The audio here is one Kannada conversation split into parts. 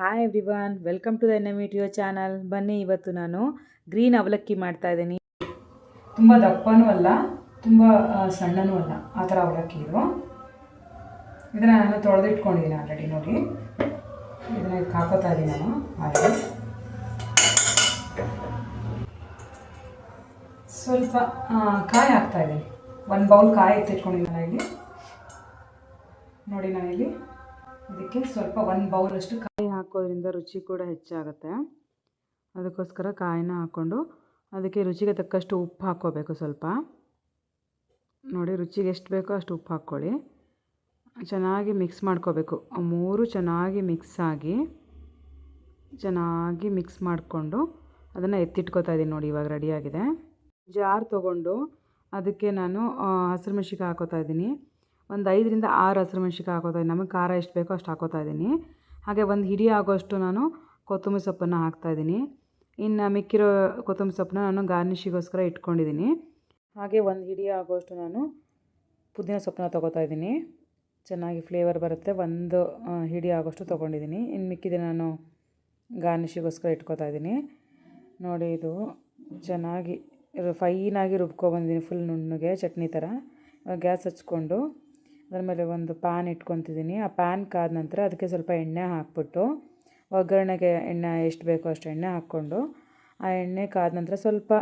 Hi everyone welcome to the Yuva channel ಬನ್ನಿ, ಇವತ್ತು ನಾನು ಗ್ರೀನ್ ಅವಲಕ್ಕಿ ಮಾಡ್ತಾ ಇದ್ದೀನಿ. ತುಂಬ ದಪ್ಪನೂ ಅಲ್ಲ, ತುಂಬ ಸಣ್ಣನೂ ಅಲ್ಲ, ಆ ಥರ ಅವಲಕ್ಕಿ ಇದು. ಇದನ್ನು ನಾನು ತೊಳೆದಿಟ್ಕೊಂಡಿದ್ದೀನಿ ಆಲ್ರೆಡಿ ನೋಡಿ. ಇದನ್ನ ಹಾಕೋತಾ ಇದ್ದೀನಿ ನಾನು ಆಲ್ರೆಡಿ ಸ್ವಲ್ಪ ಕಾಯಿ ಹಾಕ್ತಾ ಇದ್ದೀನಿ. ಒಂದು ಬೌಲ್ ಕಾಯಿ ಎತ್ತಿಟ್ಕೊಂಡಿದ್ದೀನಿ ನಾನು ಇಲ್ಲಿ ನೋಡಿ ನಾನಿಲ್ಲಿ. ಇದಕ್ಕೆ ಸ್ವಲ್ಪ ಒಂದು ಬೌಲಷ್ಟು ಕಾಯಿ ಹಾಕೋದ್ರಿಂದ ರುಚಿ ಕೂಡ ಹೆಚ್ಚಾಗುತ್ತೆ. ಅದಕ್ಕೋಸ್ಕರ ಕಾಯಿನ ಹಾಕ್ಕೊಂಡು ಅದಕ್ಕೆ ರುಚಿಗೆ ತಕ್ಕಷ್ಟು ಉಪ್ಪು ಹಾಕ್ಕೋಬೇಕು ಸ್ವಲ್ಪ. ನೋಡಿ ರುಚಿಗೆ ಎಷ್ಟು ಬೇಕೋ ಅಷ್ಟು ಉಪ್ಪು ಹಾಕ್ಕೊಳ್ಳಿ. ಚೆನ್ನಾಗಿ ಮಿಕ್ಸ್ ಮಾಡ್ಕೋಬೇಕು. ಮೂರು ಚೆನ್ನಾಗಿ ಮಿಕ್ಸ್ ಆಗಿ ಚೆನ್ನಾಗಿ ಮಿಕ್ಸ್ ಮಾಡಿಕೊಂಡು ಅದನ್ನು ಎತ್ತಿಟ್ಕೋತಾ ಇದ್ದೀನಿ ನೋಡಿ, ಇವಾಗ ರೆಡಿಯಾಗಿದೆ ಜಾರ್ ತೊಗೊಂಡು ಅದಕ್ಕೆ ನಾನು ಹಸಿರು ಹಾಕೋತಾ ಇದ್ದೀನಿ. ಒಂದು ಐದರಿಂದ ಆರು ಹಸಿರು ಮೆಣ್ಸಿನ್ಕಾಯಿ ಹಾಕೋತಾ ಇದ್ದೀನಿ. ನಮಗೆ ಖಾರ ಎಷ್ಟು ಬೇಕೋ ಅಷ್ಟು ಹಾಕೋತಾ ಇದ್ದೀನಿ. ಹಾಗೆ ಒಂದು ಹಿಡಿ ಆಗೋಷ್ಟು ನಾನು ಕೊತ್ತಂಬರಿ ಸೊಪ್ಪನ್ನು ಹಾಕ್ತಾಯಿದ್ದೀನಿ ಇನ್ನು ಮಿಕ್ಕಿರೋ ಕೊತ್ತಂಬರಿ ಸೊಪ್ಪನ್ನ ನಾನು ಗಾರ್ನಿಷಿಗೋಸ್ಕರ ಇಟ್ಕೊಂಡಿದ್ದೀನಿ. ಹಾಗೆ ಒಂದು ಹಿಡಿ ಆಗೋಷ್ಟು ನಾನು ಪುದೀನ ಸೊಪ್ಪನ್ನ ತೊಗೋತಾ ಇದ್ದೀನಿ. ಚೆನ್ನಾಗಿ ಫ್ಲೇವರ್ ಬರುತ್ತೆ. ಒಂದು ಹಿಡಿ ಆಗೋಷ್ಟು ತೊಗೊಂಡಿದ್ದೀನಿ. ಇನ್ನು ಮಿಕ್ಕಿದೆ ನಾನು ಗಾರ್ನಿಷಿಗೋಸ್ಕರ ಇಟ್ಕೋತಾ ಇದ್ದೀನಿ. ನೋಡಿ ಇದು ಚೆನ್ನಾಗಿ ಫೈನಾಗಿ ರುಬ್ಕೊಬಂದಿದ್ದೀನಿ ಫುಲ್ ನುಣ್ಣಗೆ, ಚಟ್ನಿ ಥರ. ಗ್ಯಾಸ್ ಹಚ್ಕೊಂಡು ಅದ್ರ ಮೇಲೆ ಒಂದು ಪ್ಯಾನ್ ಇಟ್ಕೊತಿದ್ದೀನಿ ಆ ಪ್ಯಾನ್ ಕಾದ ನಂತರ ಅದಕ್ಕೆ ಸ್ವಲ್ಪ ಎಣ್ಣೆ ಹಾಕ್ಬಿಟ್ಟು, ಒಗ್ಗರಣೆಗೆ ಎಣ್ಣೆ ಎಷ್ಟು ಬೇಕೋ ಅಷ್ಟು ಎಣ್ಣೆ ಹಾಕ್ಕೊಂಡು, ಆ ಎಣ್ಣೆ ಕಾದ ನಂತರ ಸ್ವಲ್ಪ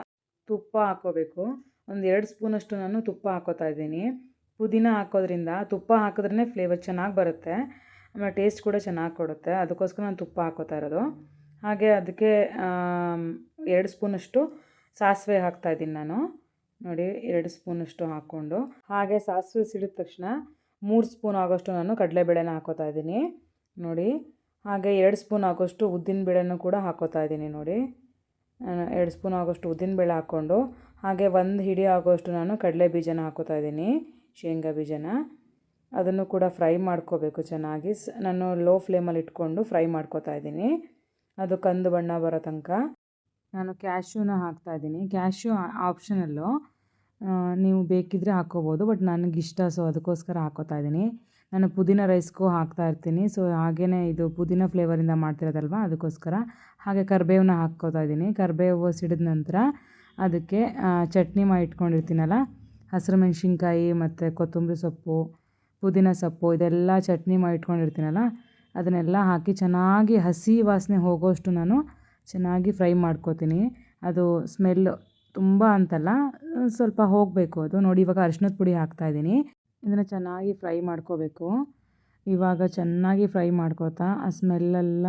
ತುಪ್ಪ ಹಾಕ್ಕೋಬೇಕು. ಒಂದು ಎರಡು ಸ್ಪೂನಷ್ಟು ನಾನು ತುಪ್ಪ ಹಾಕೋತಾ ಇದ್ದೀನಿ. ಪುದೀನ ಹಾಕೋದ್ರಿಂದ ತುಪ್ಪ ಹಾಕಿದ್ರೇ ಫ್ಲೇವರ್ ಚೆನ್ನಾಗಿ ಬರುತ್ತೆ. ಆಮೇಲೆ ಟೇಸ್ಟ್ ಕೂಡ ಚೆನ್ನಾಗಿ ಕೊಡುತ್ತೆ. ಅದಕ್ಕೋಸ್ಕರ ನಾನು ತುಪ್ಪ ಹಾಕೋತಾ ಇರೋದು. ಹಾಗೆ ಅದಕ್ಕೆ ಎರಡು ಸ್ಪೂನಷ್ಟು ಸಾಸಿವೆ ಹಾಕ್ತಾ ಇದ್ದೀನಿ ನಾನು. ನೋಡಿ, ಎರಡು ಸ್ಪೂನಷ್ಟು ಹಾಕ್ಕೊಂಡು. ಹಾಗೆ ಸಾಸಿವೆ ಸಿಡಿದ ತಕ್ಷಣ ಮೂರು ಸ್ಪೂನ್ ಆಗೋಷ್ಟು ನಾನು ಕಡಲೆಬೇಳೆನ ಹಾಕೋತಾ ಇದ್ದೀನಿ. ನೋಡಿ, ಹಾಗೆ ಎರಡು ಸ್ಪೂನ್ ಆಗೋಷ್ಟು ಉದ್ದಿನ ಬೇಳೆನೂ ಕೂಡ ಹಾಕೋತಾ ಇದ್ದೀನಿ ನೋಡಿ. ಎರಡು ಸ್ಪೂನ್ ಆಗೋಷ್ಟು ಉದ್ದಿನ ಬೇಳೆ ಹಾಕ್ಕೊಂಡು, ಹಾಗೆ ಒಂದು ಹಿಡಿ ಆಗೋಷ್ಟು ನಾನು ಕಡಲೆ ಬೀಜನ ಹಾಕೋತಾ ಇದ್ದೀನಿ, ಶೇಂಗಾ ಬೀಜನ. ಅದನ್ನು ಕೂಡ ಫ್ರೈ ಮಾಡ್ಕೋಬೇಕು ಚೆನ್ನಾಗಿ. ಸ್, ನಾನು ಲೋ ಫ್ಲೇಮಲ್ಲಿ ಇಟ್ಕೊಂಡು ಫ್ರೈ ಮಾಡ್ಕೋತಾ ಇದ್ದೀನಿ. ಅದು ಕಂದು ಬಣ್ಣ ಬರೋ ತನಕ ನಾನು ಕ್ಯಾಶ್ಯೂನ ಹಾಕ್ತಾ ಇದ್ದೀನಿ. ಕ್ಯಾಶ್ಯೂ ಆಪ್ಷನಲ್ಲು. ನೀವು ಬೇಕಿದ್ದರೆ ಹಾಕ್ಕೋಬೋದು ಬಟ್ ನನಗಿಷ್ಟ, ಸೊ ಅದಕ್ಕೋಸ್ಕರ ಹಾಕೋತಾ ಇದ್ದೀನಿ. ನಾನು ಪುದೀನ ರೈಸ್ಗೂ ಹಾಕ್ತಾ ಇರ್ತೀನಿ, ಸೊ ಹಾಗೆಯೇ ಇದು ಪುದೀನ ಫ್ಲೇವರಿಂದ ಮಾಡ್ತಿರೋದಲ್ವ, ಅದಕ್ಕೋಸ್ಕರ. ಹಾಗೆ ಕರಿಬೇವನ್ನ ಹಾಕ್ಕೋತಾ ಇದ್ದೀನಿ. ಕರಿಬೇವು ಸಿಡಿದ ನಂತರ ಅದಕ್ಕೆ ಚಟ್ನಿ ಮಾಡಿ ಇಟ್ಕೊಂಡಿರ್ತೀನಲ್ಲ, ಹಸಿರು ಮೆಣಸಿನ್ಕಾಯಿ ಮತ್ತು ಕೊತ್ತಂಬರಿ ಸೊಪ್ಪು, ಪುದೀನ ಸೊಪ್ಪು, ಇದೆಲ್ಲ ಚಟ್ನಿ ಮಾಡಿ ಇಟ್ಕೊಂಡಿರ್ತೀನಲ್ಲ, ಅದನ್ನೆಲ್ಲ ಹಾಕಿ ಚೆನ್ನಾಗಿ ಹಸಿ ವಾಸನೆ ಹೋಗೋಷ್ಟು ನಾನು ಚೆನ್ನಾಗಿ ಫ್ರೈ ಮಾಡ್ಕೋತೀನಿ. ಅದು ಸ್ಮೆಲ್ಲು ತುಂಬ ಅಂತಲ್ಲ ಸ್ವಲ್ಪ ಹೋಗಬೇಕು ಅದು. ನೋಡಿ, ಇವಾಗ ಅರಿಶಿನದ ಪುಡಿ ಹಾಕ್ತಾಯಿದ್ದೀನಿ ಇದನ್ನು ಚೆನ್ನಾಗಿ ಫ್ರೈ ಮಾಡ್ಕೋಬೇಕು. ಇವಾಗ ಚೆನ್ನಾಗಿ ಫ್ರೈ ಮಾಡ್ಕೋತಾ, ಆ ಸ್ಮೆಲ್ಲೆಲ್ಲ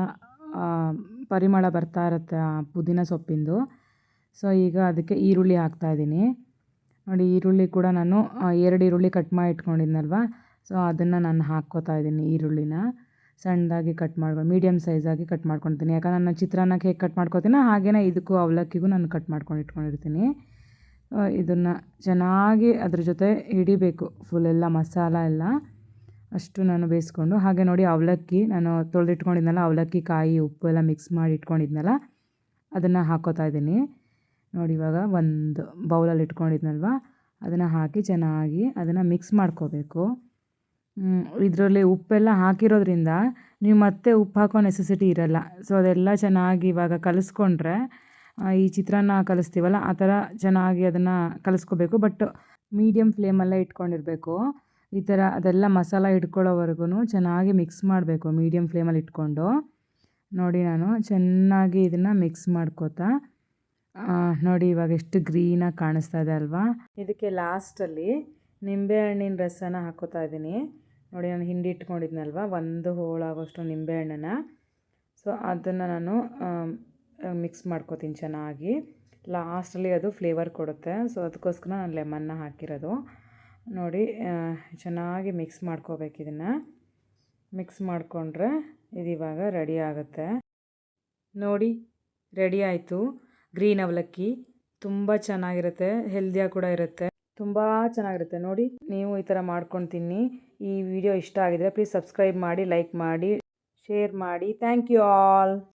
ಪರಿಮಳ ಬರ್ತಾ ಇರುತ್ತೆ ಆ ಪುದೀನ ಸೊಪ್ಪಿಂದು. ಸೊ ಈಗ ಅದಕ್ಕೆ ಈರುಳ್ಳಿ ಹಾಕ್ತಾಯಿದ್ದೀನಿ ನೋಡಿ, ಈರುಳ್ಳಿ ಕೂಡ ನಾನು ಎರಡು ಈರುಳ್ಳಿ ಕಟ್ ಮಾಡಿ ಇಟ್ಕೊಂಡಿದ್ನಲ್ವ? ಸೊ ಅದನ್ನು ನಾನು ಹಾಕ್ಕೋತಾ ಇದ್ದೀನಿ ಈರುಳ್ಳಿನ. ಸಣ್ಣದಾಗಿ ಕಟ್ ಮಾಡ್ಕೊಂಡು ಮೀಡಿಯಮ್ ಸೈಜಾಗಿ ಕಟ್ ಮಾಡ್ಕೊತೀನಿ ಯಾಕಂದ್ರೆ ನಾನು ಚಿತ್ರಾನ್ನಕ್ಕೆ ಹೇಗೆ ಕಟ್ ಮಾಡ್ಕೊತೀನೋ. ಹಾಗೇನೆ ಇದಕ್ಕೂ ಅವಲಕ್ಕಿಗೂ ನಾನು ಕಟ್ ಮಾಡ್ಕೊಂಡು ಇಟ್ಕೊಂಡಿರ್ತೀನಿ. ಇದನ್ನು ಚೆನ್ನಾಗಿ ಅದ್ರ ಜೊತೆ ಹಿಡಿಬೇಕು. ಫುಲ್ ಎಲ್ಲ ಮಸಾಲ ಎಲ್ಲ ಅಷ್ಟು ನಾನು ಬೇಯಿಸ್ಕೊಂಡು, ಹಾಗೆ ನೋಡಿ ಅವಲಕ್ಕಿ ನಾನು ತೊಳೆದಿಟ್ಕೊಂಡಿದ್ನಲ್ಲ, ಅವಲಕ್ಕಿ, ಕಾಯಿ, ಉಪ್ಪು ಎಲ್ಲ ಮಿಕ್ಸ್ ಮಾಡಿ ಇಟ್ಕೊಂಡಿದ್ನಲ್ಲ, ಅದನ್ನು ಹಾಕೋತಾ ಇದ್ದೀನಿ. ನೋಡಿ ಇವಾಗ ಒಂದು ಬೌಲಲ್ಲಿ ಇಟ್ಕೊಂಡಿದ್ನಲ್ವ, ಅದನ್ನು ಹಾಕಿ ಚೆನ್ನಾಗಿ ಅದನ್ನು ಮಿಕ್ಸ್ ಮಾಡ್ಕೋಬೇಕು. ಇದರಲ್ಲಿ ಉಪ್ಪೆಲ್ಲ ಹಾಕಿರೋದ್ರಿಂದ ನೀವು ಮತ್ತೆ ಉಪ್ಪು ಹಾಕೋ ನೆಸೆಸಿಟಿ ಇರಲ್ಲ. ಸೊ ಅದೆಲ್ಲ ಚೆನ್ನಾಗಿ ಇವಾಗ ಕಲಿಸ್ಕೊಂಡ್ರೆ ಈ ಚಿತ್ರಾನ್ನ ಕಲಿಸ್ತೀವಲ್ಲ, ಆ ಥರ ಚೆನ್ನಾಗಿ ಅದನ್ನು ಕಲಿಸ್ಕೋಬೇಕು. ಬಟ್ ಮೀಡಿಯಮ್ ಫ್ಲೇಮಲ್ಲೇ ಇಟ್ಕೊಂಡಿರಬೇಕು. ಈ ಥರ ಅದೆಲ್ಲ ಮಸಾಲ ಇಟ್ಕೊಳ್ಳೋವರೆಗೂ ಚೆನ್ನಾಗಿ ಮಿಕ್ಸ್ ಮಾಡಬೇಕು ಮೀಡಿಯಮ್ ಫ್ಲೇಮಲ್ಲಿ ಇಟ್ಕೊಂಡು. ನೋಡಿ ನಾನು, ಚೆನ್ನಾಗಿ ಇದನ್ನು ಮಿಕ್ಸ್ ಮಾಡ್ಕೋತಾ ನೋಡಿ ಇವಾಗ ಎಷ್ಟು ಗ್ರೀನಾಗಿ ಕಾಣಿಸ್ತಾ ಇದೆ ಅಲ್ವಾ? ಇದಕ್ಕೆ ಲಾಸ್ಟಲ್ಲಿ ನಿಂಬೆಹಣ್ಣಿನ ರಸನ ಹಾಕೋತಾ ಇದ್ದೀನಿ. ನೋಡಿ ನಾನು ಹಿಂಡಿ ಇಟ್ಕೊಂಡಿದ್ನಲ್ವ? ಒಂದು ಹೋಳಾಗೋಷ್ಟು ನಿಂಬೆಹಣ್ಣನ್ನು ಸೊ ಅದನ್ನು ನಾನು ಮಿಕ್ಸ್ ಮಾಡ್ಕೋತೀನಿ ಚೆನ್ನಾಗಿ. ಲಾಸ್ಟಲ್ಲಿ ಅದು ಫ್ಲೇವರ್ ಕೊಡುತ್ತೆ. ಸೊ ಅದಕ್ಕೋಸ್ಕರ ನಾನು ಲೆಮನ್ನ ಹಾಕಿರೋದು. ನೋಡಿ ಚೆನ್ನಾಗಿ ಮಿಕ್ಸ್ ಮಾಡ್ಕೋಬೇಕು ಇದನ್ನು. ಮಿಕ್ಸ್ ಮಾಡಿಕೊಂಡ್ರೆ ಇದು ಇವಾಗ ರೆಡಿ ಆಗುತ್ತೆ. ನೋಡಿ ರೆಡಿ ಆಯಿತು. ಗ್ರೀನ್ ಅವಲಕ್ಕಿ. ತುಂಬ ಚೆನ್ನಾಗಿರುತ್ತೆ. ಹೆಲ್ದಿಯಾಗಿ ಕೂಡ ಇರುತ್ತೆ. ತುಂಬ ಚೆನ್ನಾಗಿರುತ್ತೆ. ನೋಡಿ, ನೀವು ಈ ಥರ ಮಾಡ್ಕೊಂಡು ತಿನ್ನಿ ಈ ವಿಡಿಯೋ ಇಷ್ಟ ಆಗಿದರೆ ಪ್ಲೀಸ್ ಸಬ್ಸ್ಕ್ರೈಬ್ ಮಾಡಿ ಲೈಕ್ ಮಾಡಿ ಶೇರ್ ಮಾಡಿ. Thank you all